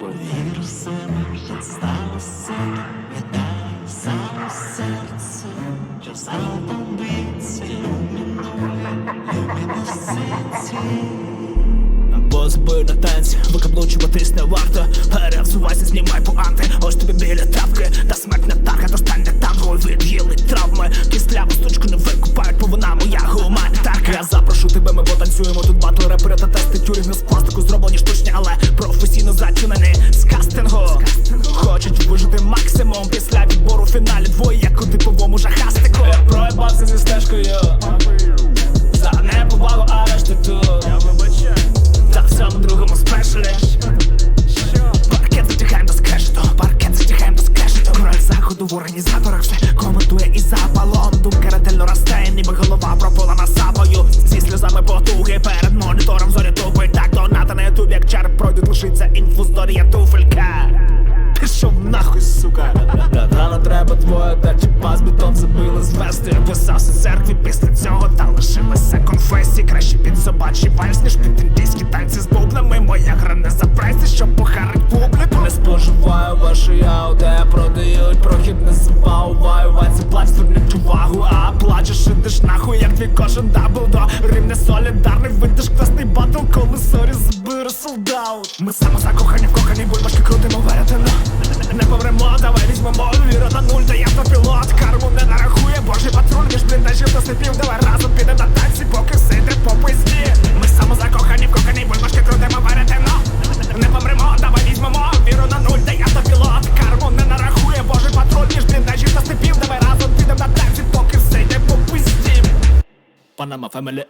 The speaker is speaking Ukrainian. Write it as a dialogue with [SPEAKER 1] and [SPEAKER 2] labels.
[SPEAKER 1] Повір у себе, сталося, віддай саме серце, що залпом сиці
[SPEAKER 2] Бо збив на танці, викаблучуватись не варто. Перевзувайся, знімай пуанти. Ось тобі біля тапки Та смерть не тарга, достань танго Від'їли травми. Кістляву стучку не викупають, інфузорія туфелька. Пішов нахуй, сука. Рано треба двоє, та чи пас бетон забили звести Писався церкві після цього, та лишилися конфесії. Краще під собачий вальс, ніж під індійські танці з бубнами. Моя гра не за прайси, щоб похарить публіку. Не споживаю ваші ауди, продають прохід, не забаваю Ванці плач, звернуть увагу, а плачеш, ідеш нахуй, як твій кожен даблдо. Рим не солідарний, видиш класний батл, коли сорі збире солдаут Ми самозакохані, вкохані, бульбашки крутимо веретено. Не помремо, давай візьмемо віра на нуль, та я автопілот Карму не нарахує, божий патруль, між бліндажів до сліпів. Давай разом підемо на танці, поки все йде по пизді Ми самозакохані, вкохані, бульбашки крутимо веретено. Не помремо, давай візьмемо віру на нуль, та я автопілот Карму не нарахує, божий патруль, між бліндажів до сліпів. Давай разом підемо на танці, поки все йде по пизді Панама Фемелі